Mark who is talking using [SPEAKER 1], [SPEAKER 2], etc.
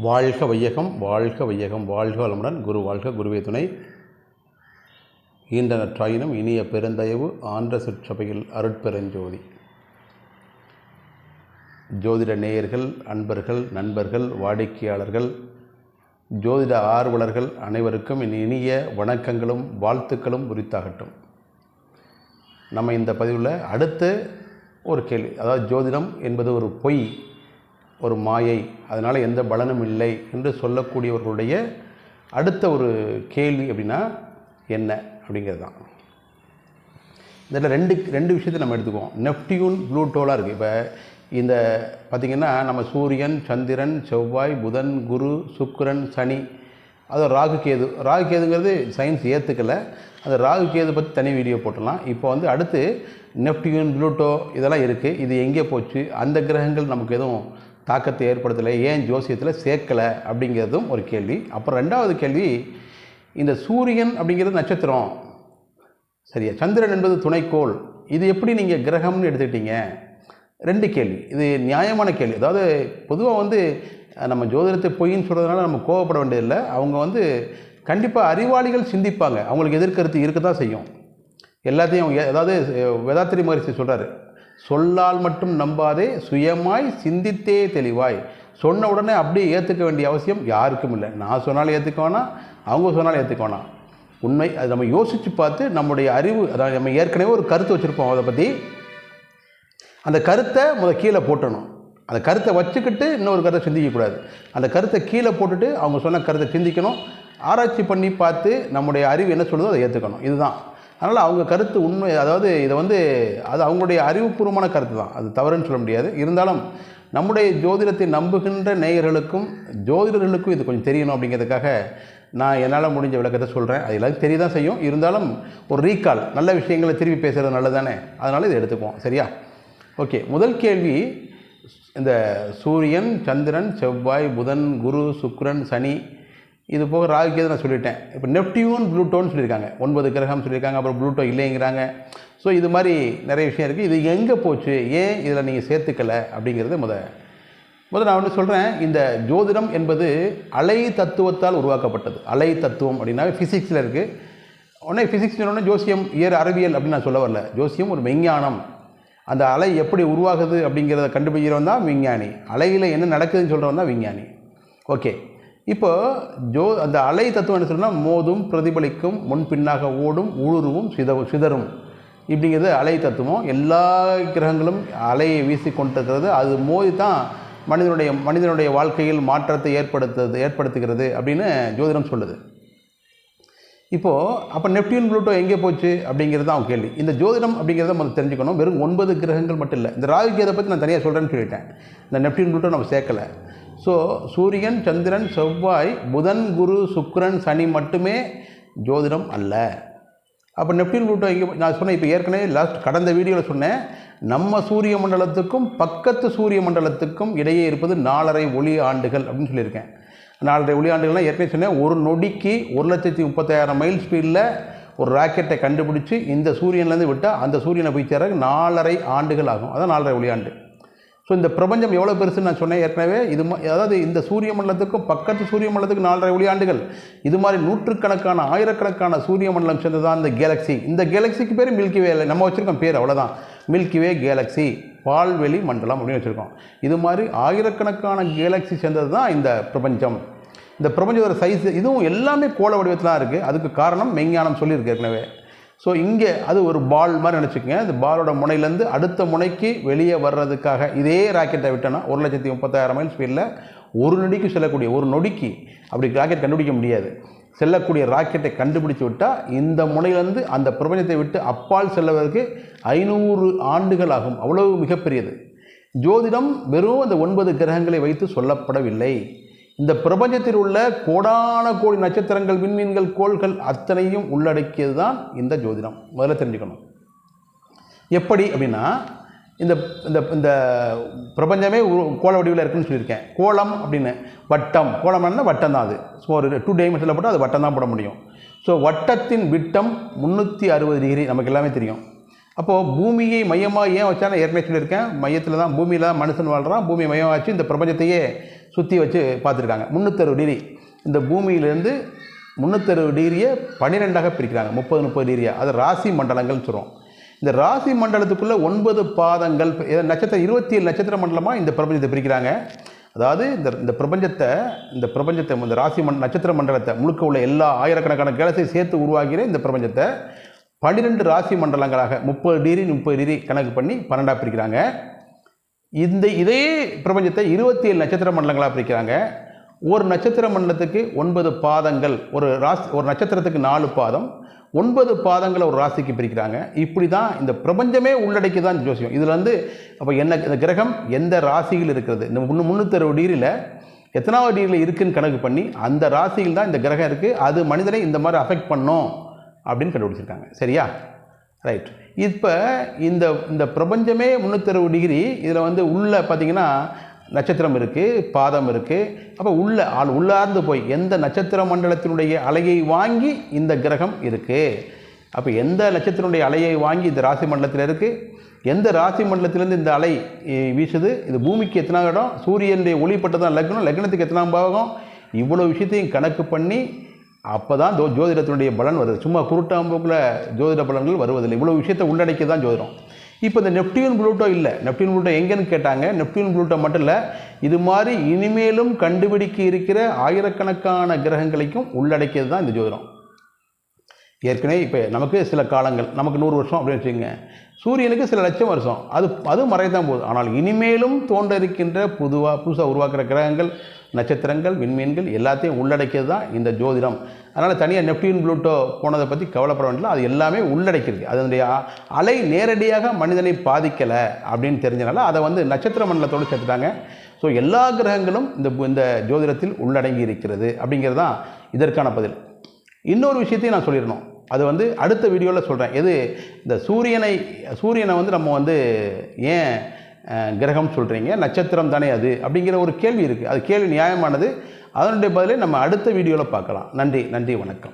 [SPEAKER 1] வாழ்க வையகம் வாழ்க வையகம் வாழ்க வளமுடன் குரு வாழ்க குருவே துணை. ஈண்ட நற்றாயினும் இனிய பெருந்தயவு ஆன்ற சிற்றபையில் அருட்பெருஞ்சோதி. ஜோதிட நேயர்கள் அன்பர்கள் நண்பர்கள் வாடிக்கையாளர்கள் ஜோதிட ஆர்வலர்கள் அனைவருக்கும் என் இனிய வணக்கங்களும் வாழ்த்துக்களும் உரித்தாகட்டும். நம்ம இந்த பதிவில் அடுத்து ஒரு கேள்வி. அதாவது ஜோதிடம் என்பது ஒரு பொய். ஒரு மாயை அதனால் எந்த பலனும் இல்லை என்று சொல்லக்கூடியவர்களுடைய அடுத்த ஒரு கேள்வி அப்படின்னா என்ன அப்படிங்கிறது தான் இதில் ரெண்டு ரெண்டு விஷயத்தை நம்ம எடுத்துக்குவோம். நெப்டியூன் ப்ளூட்டோலாம் இருக்குது இப்போ இந்த பார்த்திங்கன்னா நம்ம சூரியன் சந்திரன் செவ்வாய் புதன் குரு சுக்கிரன் சனி அது ராகு கேது. ராகு கேதுங்கிறது சயின்ஸ் ஏற்றுக்கலை அந்த ராகு கேது பற்றி தனி வீடியோ போட்டுடலாம். இப்போ வந்து அடுத்து நெப்டியூன் ப்ளூட்டோ இதெல்லாம் இருக்குது இது எங்கே போச்சு? அந்த கிரகங்கள் நமக்கு எதுவும் தாக்கத்தை ஏற்படுத்தலை ஏன் ஜோசியத்தில் சேர்க்கலை அப்படிங்கிறதும் ஒரு கேள்வி. அப்புறம் ரெண்டாவது கேள்வி இந்த சூரியன் அப்படிங்கிறது நட்சத்திரம். சரியா? சந்திரன் என்பது துணைக்கோள். இது எப்படி நீங்கள் கிரகம்னு எடுத்துக்கிட்டீங்க? ரெண்டு கேள்வி. இது நியாயமான கேள்வி. அதாவது பொதுவாக வந்து நம்ம ஜோதிடத்தை பொய்ன்னு சொல்கிறதுனால நம்ம கோவப்பட வேண்டியதில்லை. அவங்க வந்து கண்டிப்பாக அறிவாளிகள் சிந்திப்பாங்க. அவங்களுக்கு எதிர்கருத்து இருக்க தான் செய்யும். எல்லாத்தையும் அவங்க அதாவது வேதாத்திரி மகரிஷி சொல்கிறாரு சொல்லால் மட்டும் நம்பாதே சுயமாய் சிந்தித்தே தெளிவாய். சொன்ன உடனே அப்படியே ஏற்றுக்க வேண்டிய அவசியம் யாருக்கும் இல்லை. நான் சொன்னாலும் ஏற்றுக்க வேணாம் அவங்க சொன்னாலும் ஏற்றுக்க வேணாம். உண்மை அது நம்ம யோசித்து பார்த்து நம்முடைய அறிவு அதாவது நம்ம ஏற்கனவே ஒரு கருத்து வச்சுருப்போம் அதை பற்றி அந்த கருத்தை முதல் கீழே போட்டணும். அந்த கருத்தை வச்சுக்கிட்டு இன்னொரு கருத்தை சிந்திக்கக்கூடாது அந்த கருத்தை கீழே போட்டுட்டு அவங்க சொன்ன கருத்தை சிந்திக்கணும். ஆராய்ச்சி பண்ணி பார்த்து நம்முடைய அறிவு என்ன சொல்லுதோ அதை ஏற்றுக்கணும் இதுதான். அதனால் அவங்க கருத்து உண்மை அதாவது இதை வந்து அது அவங்களுடைய அறிவுபூர்வமான கருத்து தான். அது தவறுன்னு சொல்ல முடியாது. இருந்தாலும் நம்முடைய ஜோதிடத்தை நம்புகின்ற நேயர்களுக்கும் ஜோதிடர்களுக்கும் இது கொஞ்சம் தெரியணும் அப்படிங்கிறதுக்காக நான் என்னால் முடிஞ்ச விளக்கத்தை சொல்கிறேன் அது எல்லாத்தையும் தெரிய தான் செய்யும். இருந்தாலும் ஒரு ரீகால் நல்ல விஷயங்களை திருப்பி பேசுகிறது நல்லதானே அதனால் இதை எடுத்துக்குவோம். சரியா? ஓகே. முதல் கேள்வி இந்த சூரியன் சந்திரன் செவ்வாய் புதன் குரு சுக்ரன் சனி இது போக ராகு கேது நான் சொல்லிட்டேன். இப்போ நெப்டியூன் ப்ளூட்டோன்னு சொல்லியிருக்காங்க. ஒன்பது கிரகம் சொல்லியிருக்காங்க அப்புறம் ப்ளூட்டோ இல்லைங்கிறாங்க. ஸோ இது மாதிரி நிறைய விஷயம் இருக்குது இது எங்கே போச்சு? ஏன் இதில் நீங்கள் சேர்த்துக்கலை? அப்படிங்கிறது முத. முதல்ல நான் ஒன்று சொல்கிறேன் இந்த ஜோதிடம் என்பது அலை தத்துவத்தால் உருவாக்கப்பட்டது. அலை தத்துவம் அப்படின்னா ஃபிசிக்ஸில் இருக்குது உடனே ஃபிசிக்ஸ் உடனே ஜோசியம் இயர் அறிவியல் அப்படின்னு நான் சொல்ல வரல. ஜோசியம் ஒரு விஞ்ஞானம். அந்த அலை எப்படி உருவாகுது அப்படிங்கிறத கண்டுபிடிக்கிறவன் தான் விஞ்ஞானி. அலையில் என்ன நடக்குதுன்னு சொல்கிறவன் தான் விஞ்ஞானி. ஓகே. இப்போ ஜோ அந்த அலை தத்துவம் என்ன சொல்லணும்னா மோதும் பிரதிபலிக்கும் முன்பின்னாக ஓடும் ஊடுருவும் சித சிதறும். இப்படிங்கிறது அலை தத்துவம். எல்லா கிரகங்களும் அலையை வீசி கொண்டிருக்கிறது. அது மோதி தான் மனிதனுடைய மனிதனுடைய வாழ்க்கையில் மாற்றத்தை ஏற்படுத்துறது ஏற்படுத்துகிறது அப்படின்னு ஜோதிடம் சொல்லுது. இப்போது அப்போ நெப்டியூன் ப்ளூட்டோ எங்கே போச்சு? அப்படிங்கிறது தான் அவங்க கேள்வி. இந்த ஜோதிடம் அப்படிங்கிறத நம்ம தெரிஞ்சுக்கணும். வெறும் ஒன்பது கிரகங்கள் மட்டும் இல்லை. இந்த ராகு கேதை பற்றி நான் தனியாக சொல்கிறேன்னு சொல்லிட்டேன். இந்த நெப்டியூன் ப்ளூட்டோ நம்ம சேர்க்கலை. ஸோ சூரியன் சந்திரன் செவ்வாய் புதன் குரு சுக்கரன் சனி மட்டுமே ஜோதிடம் அல்ல. அப்போ நெப்டியூன் கூட்டம் இங்கே நான் சொன்னேன் இப்போ ஏற்கனவே லாஸ்ட் கடந்த வீடியோவில் சொன்னேன் நம்ம சூரிய மண்டலத்துக்கும் பக்கத்து சூரிய மண்டலத்துக்கும் இடையே இருப்பது நாலரை ஒளி ஆண்டுகள் அப்படின்னு சொல்லியிருக்கேன். நாலரை ஒளி ஆண்டுகள்லாம் ஏற்கனவே சொன்னேன் ஒரு நொடிக்கு ஒரு லட்சத்தி முப்பத்தாயிரம் மைல் ஸ்பீடில் ஒரு ராக்கெட்டை கண்டுபிடிச்சி இந்த சூரியன்லேருந்து விட்டால் அந்த சூரியனை போய் சேர நாலரை ஆண்டுகள் ஆகும். அதான் நாலரை ஒளி ஆண்டு. ஸோ இந்த பிரபஞ்சம் எவ்வளோ பெருசுன்னு நான் சொன்னேன் ஏற்கனவே. இது அதாவது இந்த சூரிய மண்டலத்துக்கும் பக்கத்து சூரிய மண்டலத்துக்கு நாலரை ஒளியாண்டுகள் இது மாதிரி நூற்றுக்கணக்கான ஆயிரக்கணக்கான சூரிய மண்டலம் சேர்ந்ததான் இந்த கேலக்ஸி இந்த கேலக்ஸிக்கு பேர் மில்கி வே நம்ம வச்சுருக்கோம் பேர் அவ்வளோதான் மில்கி வே கேலக்ஸி பால்வெளி மண்டலம் அப்படின்னு வச்சுருக்கோம். இது மாதிரி ஆயிரக்கணக்கான கேலக்ஸி சேர்ந்தது தான் இந்த பிரபஞ்சம். இந்த பிரபஞ்சத்தோட சைஸ் இதுவும் எல்லாமே கோள வடிவத்தில் தான் இருக்குது அதுக்கு காரணம் மெய்ஞானம் சொல்லியிருக்கு ஏற்கனவே. ஸோ இங்கே அது ஒரு பால் மாதிரி நினச்சிக்கோங்க. இந்த பாலோட முனையிலேருந்து அடுத்த முனைக்கு வெளியே வர்றதுக்காக இதே ராக்கெட்டை விட்டோன்னா ஒரு லட்சத்தி முப்பத்தாயிரம் மைல் ஸ்பீடில் ஒரு நொடிக்கு செல்லக்கூடிய ஒரு நொடிக்கு அப்படி ராக்கெட் கண்டுபிடிக்க முடியாது. செல்லக்கூடிய ராக்கெட்டை கண்டுபிடிச்சு விட்டால் இந்த முனையிலேருந்து அந்த பிரபஞ்சத்தை விட்டு அப்பால் செல்லவதற்கு ஐநூறு ஆண்டுகள் ஆகும். அவ்வளவு மிகப்பெரியது. ஜோதிடம் வெறும் அந்த ஒன்பது கிரகங்களை வைத்து சொல்லப்படவில்லை. இந்த பிரபஞ்சத்தில் உள்ள கோடான கோடி நட்சத்திரங்கள் விண்மீன்கள் கோள்கள் அத்தனையும் உள்ளடக்கியது தான் இந்த ஜோதிடம். முதல்ல தெரிஞ்சுக்கணும். எப்படி அப்படின்னா இந்த இந்த இந்த பிரபஞ்சமே கோல கோள வடிவில் இருக்குன்னு சொல்லியிருக்கேன். கோளம் அப்படின்னு வட்டம். கோளம்னா வட்டம் தான் அது. ஸோ ஒரு டூ டைமென்ஷனில் போட்டால் அது வட்டம் தான் போட முடியும். ஸோ வட்டத்தின் விட்டம் முந்நூற்றி அறுபது டிகிரி நமக்கு எல்லாமே தெரியும். அப்போது பூமியை மையமாக ஏன் வச்சாலும் ஏற்கனவே சொல்லியிருக்கேன். மையத்தில் தான் பூமியில் தான் மனுஷன் வாழ்கிறான் பூமி மையமாக வச்சு இந்த பிரபஞ்சத்தையே சுற்றி வச்சு பார்த்துருக்காங்க. முந்நூற்றறுபது டிகிரி இந்த பூமியிலேருந்து முந்நூற்றறுபது டிகிரியை பன்னிரெண்டாக பிரிக்கிறாங்க. முப்பது முப்பது டிகிரியா அது ராசி மண்டலங்கள்னு சொல்கிறோம் இந்த ராசி மண்டலத்துக்குள்ளே ஒன்பது பாதங்கள் நட்சத்திரம் இருபத்தி ஏழு நட்சத்திர மண்டலமாக இந்த பிரபஞ்சத்தை பிரிக்கிறாங்க. அதாவது இந்த இந்த பிரபஞ்சத்தை இந்த பிரபஞ்சத்தை இந்த ராசி மண் நட்சத்திர மண்டலத்தை முழுக்க உள்ள எல்லா ஆயிரக்கணக்கான கேலஸையும் சேர்த்து உருவாகிற இந்த பிரபஞ்சத்தை பன்னிரெண்டு ராசி மண்டலங்களாக முப்பது டிகிரி முப்பது டிகிரி கணக்கு பண்ணி பன்னெண்டாக பிரிக்கிறாங்க. இந்த இதே பிரபஞ்சத்தை இருபத்தி ஏழு நட்சத்திர மண்டலங்களாக பிரிக்கிறாங்க. ஒரு நட்சத்திர மண்டலத்துக்கு ஒன்பது பாதங்கள் ஒரு ராசி ஒரு நட்சத்திரத்துக்கு நாலு பாதம் ஒன்பது பாதங்களை ஒரு ராசிக்கு பிரிக்கிறாங்க. இப்படி தான் இந்த பிரபஞ்சமே உள்ளடக்கி தான் ஜோசியம் இதில் வந்து அப்போ என்ன இந்த கிரகம் எந்த ராசியில் இருக்கிறது? இந்த முன்னு முந்நூற்றறுபது டிகிரியில் எத்தனாவது டிகிரியில் இருக்குதுன்னு கணக்கு பண்ணி அந்த ராசியில் தான் இந்த கிரகம் இருக்குது அது மனிதனை இந்த மாதிரி அஃபெக்ட் பண்ணும் அப்படின்னு கண்டுபிடிச்சிருக்காங்க. சரியா? ரைட் இப்போ இந்த இந்த பிரபஞ்சமே முந்நூற்றறுபது டிகிரி இதில் வந்து உள்ளே பார்த்தீங்கன்னா நட்சத்திரம் இருக்குது பாதம் இருக்குது அப்போ உள்ள ஆள் உள்ளார்ந்து போய் எந்த நட்சத்திர மண்டலத்தினுடைய அலையை வாங்கி இந்த கிரகம் இருக்குது அப்போ எந்த நட்சத்திரனுடைய அலையை வாங்கி இந்த ராசி மண்டலத்தில் இருக்குது எந்த ராசி மண்டலத்திலேருந்து இந்த அலை வீசுது? இது பூமிக்கு எத்தனாம் இடம்? சூரியனுடைய ஒளிப்பட்டு தான் லக்னம் லக்னத்துக்கு எத்தனாம் பாகம் இவ்வளோ விஷயத்தையும் கணக்கு பண்ணி அப்போ தான் ஜோ ஜோதிடத்தினுடைய பலன் வருது. சும்மா குருட்டாம்போக்கில் ஜோதிட பலன்கள் வருவதில்லை. இவ்வளோ விஷயத்தை உள்ளடக்கி தான் ஜோதிடம். இப்போ இந்த நெப்டியூன் ப்ளூட்டோ இல்லை. நெப்டியூன் ப்ளூட்டோ எங்கேன்னு கேட்டாங்க. நெப்டியூன் ப்ளூட்டோ மட்டும் இல்லை இது மாதிரி இனிமேலும் கண்டுபிடிக்க இருக்கிற ஆயிரக்கணக்கான கிரகங்களையும் உள்ளடக்கியது தான் இந்த ஜோதிடம். ஏற்கனவே இப்போ நமக்கு சில காலங்கள் நமக்கு நூறு வருஷம் அப்படின்னு வச்சுக்கோங்க. சூரியனுக்கு சில லட்சம் வருஷம். அது அது மறையத்தான் போகுது. ஆனால் இனிமேலும் தோன்ற இருக்கின்ற புதுவாக புதுசாக உருவாக்குற கிரகங்கள் நட்சத்திரங்கள் விண்மீன்கள் எல்லாத்தையும் உள்ளடக்கியது தான் இந்த ஜோதிடம். அதனால் தனியாக நெப்டியூன் ப்ளூட்டோ போனதை பற்றி கவலைப்பட வேண்டியது அது எல்லாமே உள்ளடக்கியிருக்கு. அதனுடைய அலை நேரடியாக மனிதனை பாதிக்கலை அப்படின்னு தெரிஞ்சனால அதை வந்து நட்சத்திர மண்டலத்தோடு சேர்த்துட்டாங்க. ஸோ எல்லா கிரகங்களும் இந்த இந்த ஜோதிடத்தில் உள்ளடங்கி இருக்கிறது அப்படிங்கிறது தான் இதற்கான பதில். இன்னொரு விஷயத்தையும் நான் சொல்லிடணும். அது வந்து அடுத்த வீடியோவில் சொல்கிறேன் எது? இந்த சூரியனை சூரியனை வந்து நம்ம வந்து ஏன் கிரகம் சொல்கிறீங்க நட்சத்திரம் தானே அது? அப்படிங்கிற ஒரு கேள்வி இருக்குது அது கேள்வி நியாயமானது. அதனுடைய பதிலை நம்ம அடுத்த வீடியோவில் பார்க்கலாம். நன்றி நன்றி வணக்கம்.